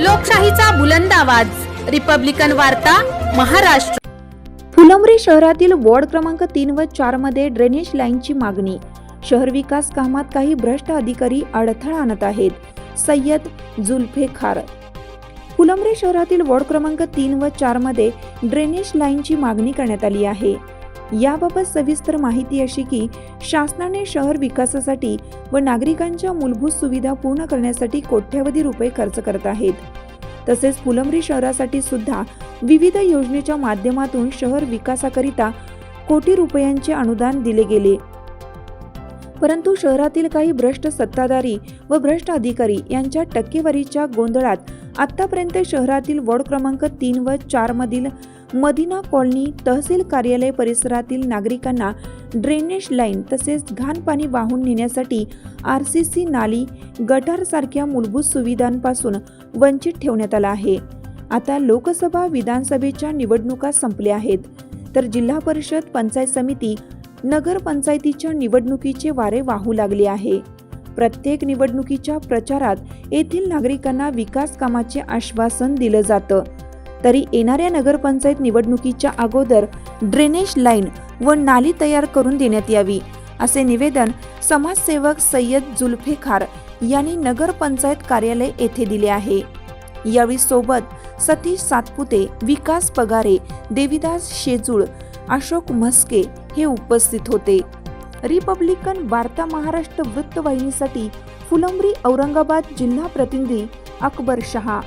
लोकशाहीचा बुलंद आवाज. रिपब्लिकन वार्ता महाराष्ट्र. फुलंब्री शहरातील वॉर्ड क्रमांक तीन व चारमध्ये ड्रेनेज लाईनची मागणी. शहर विकास कामात काही भ्रष्ट अधिकारी अडथळा आणत आहेत. सय्यद जुल्फेखार फुलंब्री शहरातील वॉर्ड क्रमांक तीन व चारमध्ये ड्रेनेज लाईनची मागणी करण्यात आली आहे. याबाबत सविस्तर माहिती अशी की शासनाने शहर विकासासाठी व नागरिकांच्या मूलभूत सुविधा पूर्ण करण्यासाठी कोट्यवधी रुपये खर्च करत आहेत. तसेच फुलंब्री शहरासाठी सुद्धा विविध योजनेच्या माध्यमातून शहर विकासाकरिता कोटी रुपयांचे अनुदान दिले गेले. परंतु शहरातील काही भ्रष्ट सत्ताधारी व भ्रष्ट अधिकारी यांच्या टक्केवारीच्या गोंधळात आतापर्यंत शहरातील वॉर्ड क्रमांक तीन व चार मधील मदिना कॉलनी तहसील कार्यालय परिसरातील नागरिकांना ड्रेनेज लाईन तसेच घाण पाणी वाहून नेण्यासाठी आर सी सी नाली गटारसारख्या मूलभूत सुविधांपासून वंचित ठेवण्यात आला आहे. आता लोकसभा विधानसभेच्या निवडणुका संपल्या आहेत. तर जिल्हा परिषद पंचायत समिती नगरपंचायतीच्या निवडणुकीचे वारे वाहू लागले आहे. प्रत्येक निवडणुकीच्या प्रचारात येथील नागरिकांना विकास कामाचे आश्वासन दिलं जातं. तरी येणाऱ्या नगरपंचायत निवडणुकीच्या अगोदर ड्रेनेज लाईन व नाली तयार करून देण्यात यावी असे निवेदन समाजसेवक सय्यद जुल्फेखार यांनी नगरपंचायत कार्यालय येथे दिले आहे. यावेळी सोबत सतीश सातपुते विकास पगारे देविदास शेजूळ अशोक म्हस्के हे उपस्थित होते. रिपब्लिकन वार्ता महाराष्ट्र वृत्तवाहिनीसाठी फुलंब्री औरंगाबाद जिल्हा प्रतिनिधी अकबर शहा.